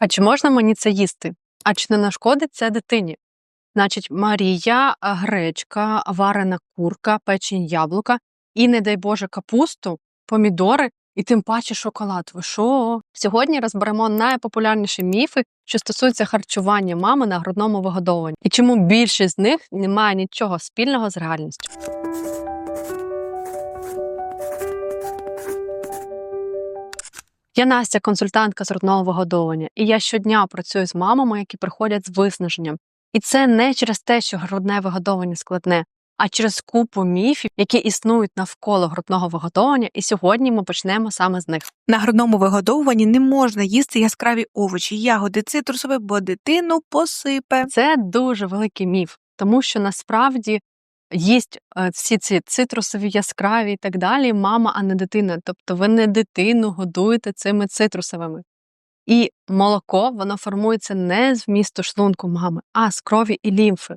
А чи можна мені це їсти? А чи не нашкодить це дитині? Значить, Марія, гречка, варена курка, печень яблука і, не дай Боже, капусту, помідори і тим паче шоколад. Ви що? Сьогодні розберемо найпопулярніші міфи, що стосуються харчування мами на грудному вигодовуванні, і чому більшість з них не має нічого спільного з реальністю. Я Настя, консультантка з грудного вигодовування, і я щодня працюю з мамами, які приходять з виснаженням. І це не через те, що грудне вигодовування складне, а через купу міфів, які існують навколо грудного вигодовування. І сьогодні ми почнемо саме з них. На грудному вигодовуванні не можна їсти яскраві овочі, ягоди, цитрусові, бо дитину посипе. Це дуже великий міф, тому що насправді їсть е, всі ці цитрусові яскраві і так далі, мама, а не дитина. Тобто ви не дитину годуєте цими цитрусовими. І молоко воно формується не з вмісту шлунку мами, а з крові і лімфи.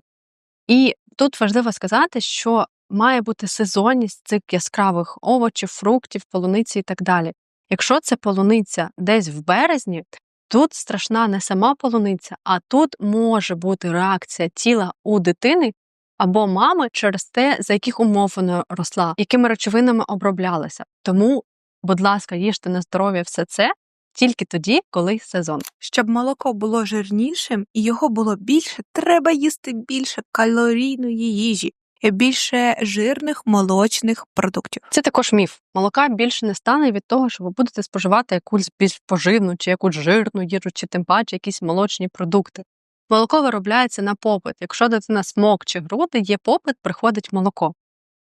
І тут важливо сказати, що має бути сезонність цих яскравих овочів, фруктів, полуниці і так далі. Якщо це полуниця десь в березні, тут страшна не сама полуниця, а тут може бути реакція тіла у дитини або мами через те, за яких умов вона росла, якими речовинами оброблялася. Тому, будь ласка, їжте на здоров'я все це тільки тоді, коли сезон. Щоб молоко було жирнішим і його було більше, треба їсти більше калорійної їжі і більше жирних молочних продуктів. Це також міф. Молока більше не стане від того, що ви будете споживати якусь більш поживну чи якусь жирну їжу, чи тим паче якісь молочні продукти. Молоко виробляється на попит. Якщо дитина смок чи груди, є попит, приходить молоко.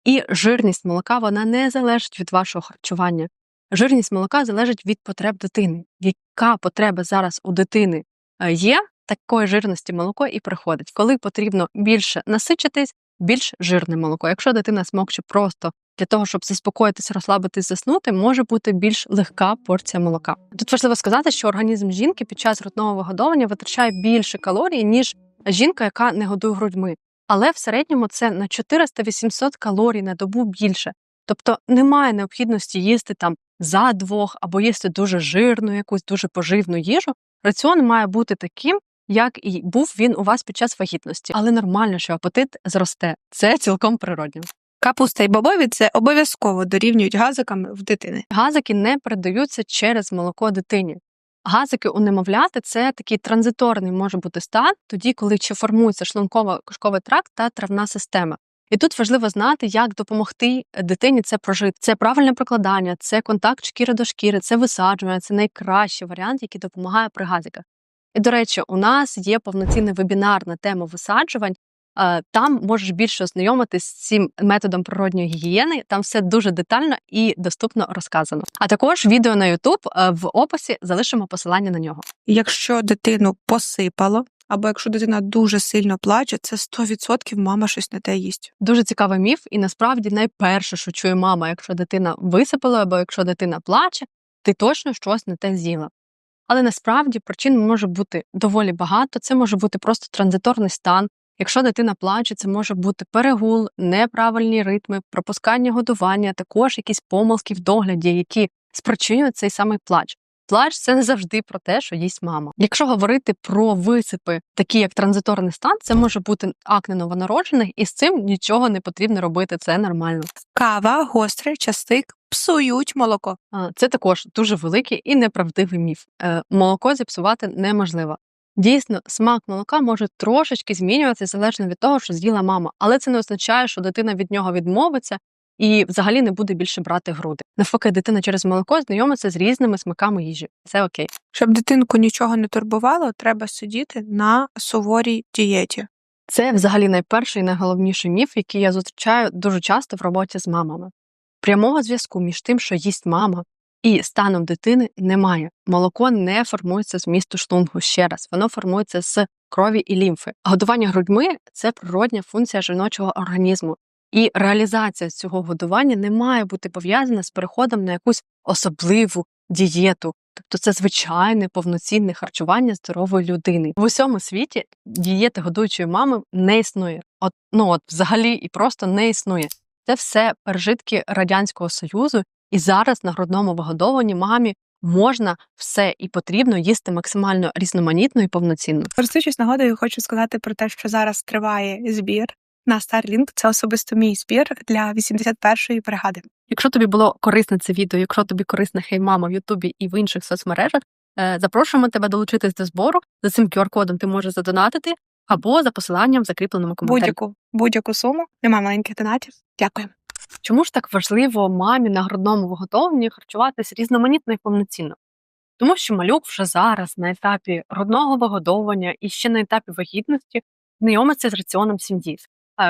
І жирність молока вона не залежить від вашого харчування. Жирність молока залежить від потреб дитини. Яка потреба зараз у дитини е, є, такої жирності молоко і приходить. Коли потрібно більше насичитись, більш жирне молоко. Якщо дитина смокче просто для того, щоб заспокоїтись, розслабитись, заснути, може бути більш легка порція молока. Тут важливо сказати, що організм жінки під час грудного вигодовування витрачає більше калорій, ніж жінка, яка не годує грудьми. Але в середньому це на 400-800 калорій на добу більше. Тобто немає необхідності їсти там за двох або їсти дуже жирну, якусь дуже поживну їжу. Раціон має бути таким, як і був він у вас під час вагітності. Але нормально, що апетит зросте. Це цілком природньо. Капуста і бобові це обов'язково дорівнюють газиками в дитини. Газики не передаються через молоко дитині. Газики у немовляти це такий транзиторний може бути стан, тоді, коли ще формується шлунково-кишковий тракт та травна система. І тут важливо знати, як допомогти дитині це прожити. Це правильне прикладання, це контакт шкіри до шкіри, це висаджування, це найкращий варіант, який допомагає при газиках. І, до речі, у нас є повноцінний вебінар на тему висаджувань. Е, Там можеш більше ознайомитись з цим методом природньої гігієни. Там все дуже детально і доступно розказано. А також відео на YouTube е, в описі залишимо посилання на нього. Якщо дитину посипало, або якщо дитина дуже сильно плаче, це 100% мама щось не те їсть. Дуже цікавий міф, і насправді найперше, що чує мама, якщо дитина висипала або якщо дитина плаче, ти точно щось не те з'їла. Але насправді причин може бути доволі багато. Це може бути просто транзиторний стан. Якщо дитина плаче, це може бути перегул, неправильні ритми, пропускання годування, також якісь помилки в догляді, які спричинюють цей самий плач. Плач це не завжди про те, що їсть мама. Якщо говорити про висипи, такі як транзиторний стан, це може бути акне новонароджених, і з цим нічого не потрібно робити. Це нормально. Кава, гострий частик псують молоко. Це також дуже великий і неправдивий міф. Е, Молоко зіпсувати неможливо. Дійсно, смак молока може трошечки змінюватися залежно від того, що з'їла мама, але це не означає, що дитина від нього відмовиться і взагалі не буде більше брати груди. Навпаки, дитина через молоко знайомиться з різними смаками їжі. Це окей. Щоб дитинку нічого не турбувало, треба сидіти на суворій дієті. Це взагалі найперший і найголовніший міф, який я зустрічаю дуже часто в роботі з мамами. Прямого зв'язку між тим, що їсть мама, і станом дитини немає. Молоко не формується з місту шлунгу ще раз, воно формується з крові і лімфи. Годування грудьми це природня функція жіночого організму. І реалізація цього годування не має бути пов'язана з переходом на якусь особливу дієту. Тобто це звичайне повноцінне харчування здорової людини. В усьому світі дієти годуючої мами не існує. От ну от взагалі і просто не існує. Це все пережитки радянського союзу, і зараз на грудному вигодованні мамі можна все і потрібно їсти максимально різноманітно і повноцінно. Користуючись нагодою, хочу сказати про те, що зараз триває збір на Starlink. Це особисто мій збір для 81-ї бригади. Якщо тобі було корисне це відео, якщо тобі корисна хеймама в Ютубі і в інших соцмережах, е, запрошуємо тебе долучитись до збору. За цим QR-кодом ти можеш задонатити або за посиланням в закріпленому коментарі. Будь-яку будь-яку суму. Немає маленьких донатів. Дякую. Чому ж так важливо мамі на грудному виготовленні харчуватись різноманітно і повноцінно? Тому що малюк вже зараз на етапі грудного вигодовування і ще на етапі вагітності знайомиться з раціоном сім'ї.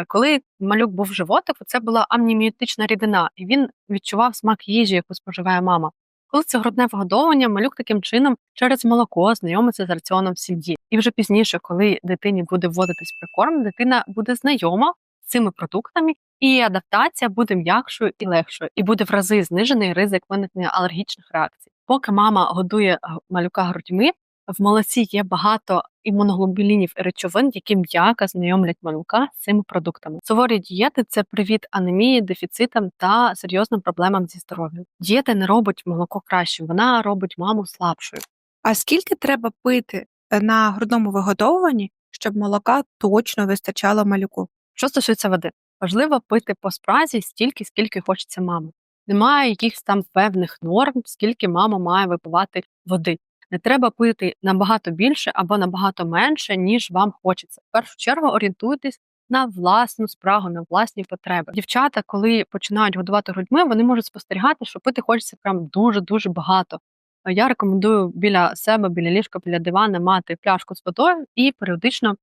Коли малюк був в животику, це була амніміотична рідина, і він відчував смак їжі, яку споживає мама. Коли це грудне вигодовування, малюк таким чином через молоко знайомиться з раціоном сім'ї. І вже пізніше, коли дитині буде вводитись прикорм, дитина буде знайома з цими продуктами, і адаптація буде м'якшою і легшою, і буде в рази знижений ризик виникнення алергічних реакцій. Поки мама годує е, малюка грудьми, в молоці є багато імуноглобулінів і речовин, які м'яко знайомлять малюка з цими продуктами. Суворі дієти це привід анемії, дефіцитам та серйозним проблемам зі здоров'ям. Дієта не робить молоко кращим, вона робить маму слабшою. А скільки треба пити е, на грудному вигодовуванні, щоб молока точно вистачало малюку? Що стосується води, важливо пити по спразі стільки, скільки хочеться мамі. Немає якихось там певних норм, скільки мама має випивати води. Не треба пити набагато більше або набагато менше, ніж вам хочеться. В першу чергу орієнтуйтесь на власну спрагу, на власні потреби. Дівчата, коли починають годувати грудьми, вони можуть спостерігати, що пити хочеться прям дуже дуже багато. Я рекомендую біля себе, біля ліжка, біля дивана мати пляшку з водою і періодично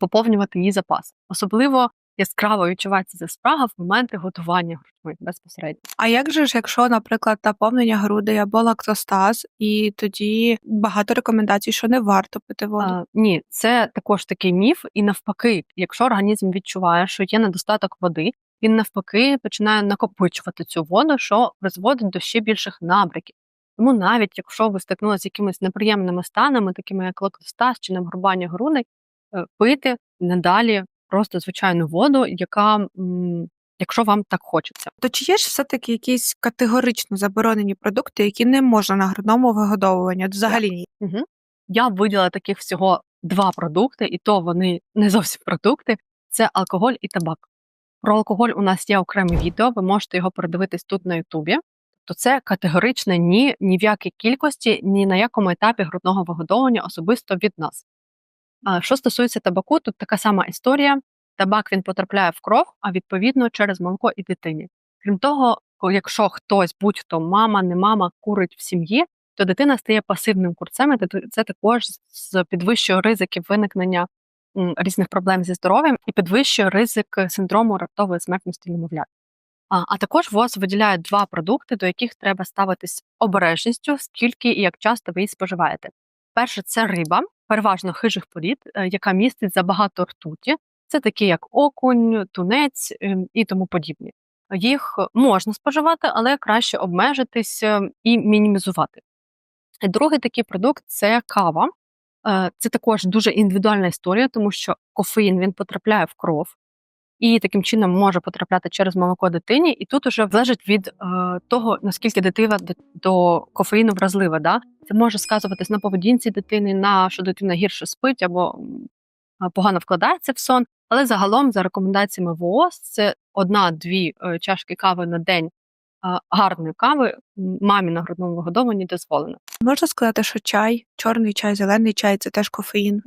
поповнювати її запас. Особливо яскраво відчувається ця спрага в моменти готування грудьми безпосередньо. А як же ж, якщо, наприклад, наповнення грудей або лактостаз, і тоді багато рекомендацій, що не варто пити воду? А, ні, це також такий міф, і навпаки, якщо організм відчуває, що є недостаток води, він навпаки починає накопичувати цю воду, що призводить до ще більших набряків. Тому навіть якщо ви стикнулися з якимись неприємними станами, такими як лактостаз чи нагрубання грудей, е, пити надалі просто звичайну воду, яка, якщо вам так хочеться. То чи є ж все-таки якісь категорично заборонені продукти, які не можна на грудному вигодовуванні? Взагалі ні. Угу. Я б виділила таких всього два продукти, і то вони не зовсім продукти: це алкоголь і табак. Про алкоголь у нас є окреме відео, ви можете його передивитись тут на Ютубі. То це категоричне ні, ні в якій кількості, ні на якому етапі грудного вигодовування особисто від нас. Що стосується табаку, тут така сама історія. Табак він потрапляє в кров, а відповідно через молоко і дитині. Крім того, якщо хтось, будь-хто мама, не мама, курить в сім'ї, то дитина стає пасивним курцем, і це- це також з- підвищує ризики виникнення різних проблем зі здоров'ям і підвищує ризик синдрому раптової смертності немовлят. А, а також ВОЗ виділяє два продукти, до яких треба ставитись обережністю, скільки і як часто ви її споживаєте. Перше це риба, переважно хижих порід, е, яка містить забагато ртуті. Це такі як окунь, тунець ем, і тому подібні. Їх можна споживати, але краще обмежитись е, і мінімізувати. Другий такий продукт це кава. Е, Це також дуже індивідуальна історія, тому що кофеїн він потрапляє в кров і таким чином може потрапляти через молоко дитині. І тут уже залежить від е, того, наскільки дитина до, кофеїну вразлива. Да? Це може сказуватись на поведінці дитини, на що дитина гірше спить або погано вкладається в сон. Але загалом, за рекомендаціями ВООЗ, це одна-дві е, чашки кави на день гарної кави мамі на грудному вигодованні дозволено. Можна сказати, що чай, чорний чай, зелений чай це теж кофеїн.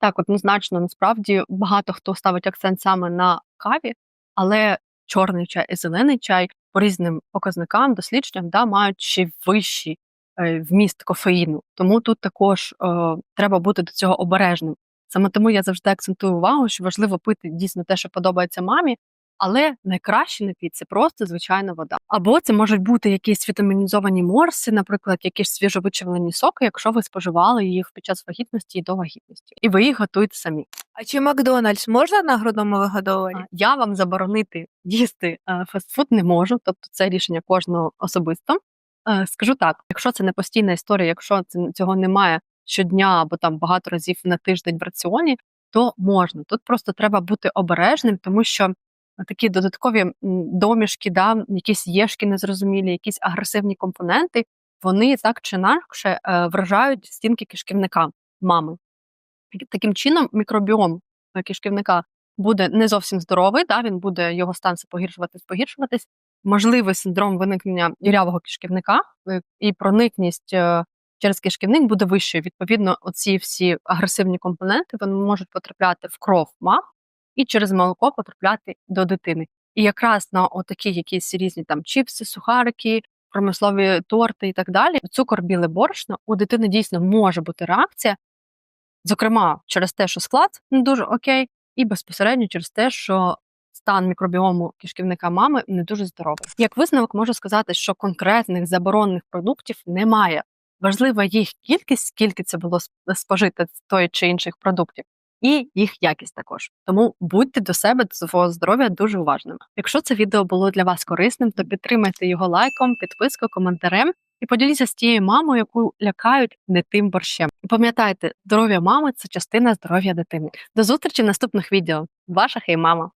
Так, однозначно, насправді багато хто ставить акцент саме на каві, але чорний чай і зелений чай по різним показникам, дослідженням да, мають ще вищий е, вміст кофеїну. Тому тут також е, треба бути до цього обережним. Саме тому я завжди акцентую увагу, що важливо пити дійсно те, що подобається мамі, але найкраще напій це просто звичайна вода. Або це можуть бути якісь вітамінізовані морси, наприклад, якісь свіжовичавлені соки, якщо ви споживали їх під час вагітності і до вагітності, і ви їх готуєте самі. А чи Макдональдс можна на грудному вигодовуванні? Я вам заборонити їсти е, фастфуд не можу, тобто це рішення кожного особисто. Е, Скажу так: якщо це не постійна історія, якщо цього немає щодня або там багато разів на тиждень в раціоні, то можна. Тут просто треба бути обережним, тому що такі додаткові домішки, да, якісь єшки незрозумілі, якісь агресивні компоненти, вони так чи інакше е, вражають стінки кишківника мами. Таким чином, мікробіом е, кишківника буде не зовсім здоровий, да, він буде його стан погіршуватись, погіршуватись. Можливий синдром виникнення дірявого кишківника е, і проникність через кишківник буде вищою. Відповідно, оці всі агресивні компоненти вони можуть потрапляти в кров мам і через молоко потрапляти до дитини. І якраз на отакі якісь різні там чіпси, сухарики, промислові торти і так далі, цукор біле борошно у дитини дійсно може бути реакція, зокрема через те, що склад не дуже окей, і безпосередньо через те, що стан мікробіому кишківника мами не дуже здоровий. Як висновок можу сказати, що конкретних заборонених продуктів немає. Важлива їх кількість, скільки це було сп- спожито з тої чи інших продуктів, і їх якість також. Тому будьте до себе до свого здоров'я дуже уважними. Якщо це відео було для вас корисним, то підтримайте його лайком, підпискою, коментарем і поділіться з тією мамою, яку лякають не тим борщем. І пам'ятайте, здоров'я мами це частина здоров'я дитини. До зустрічі в наступних відео. Ваша хей мама.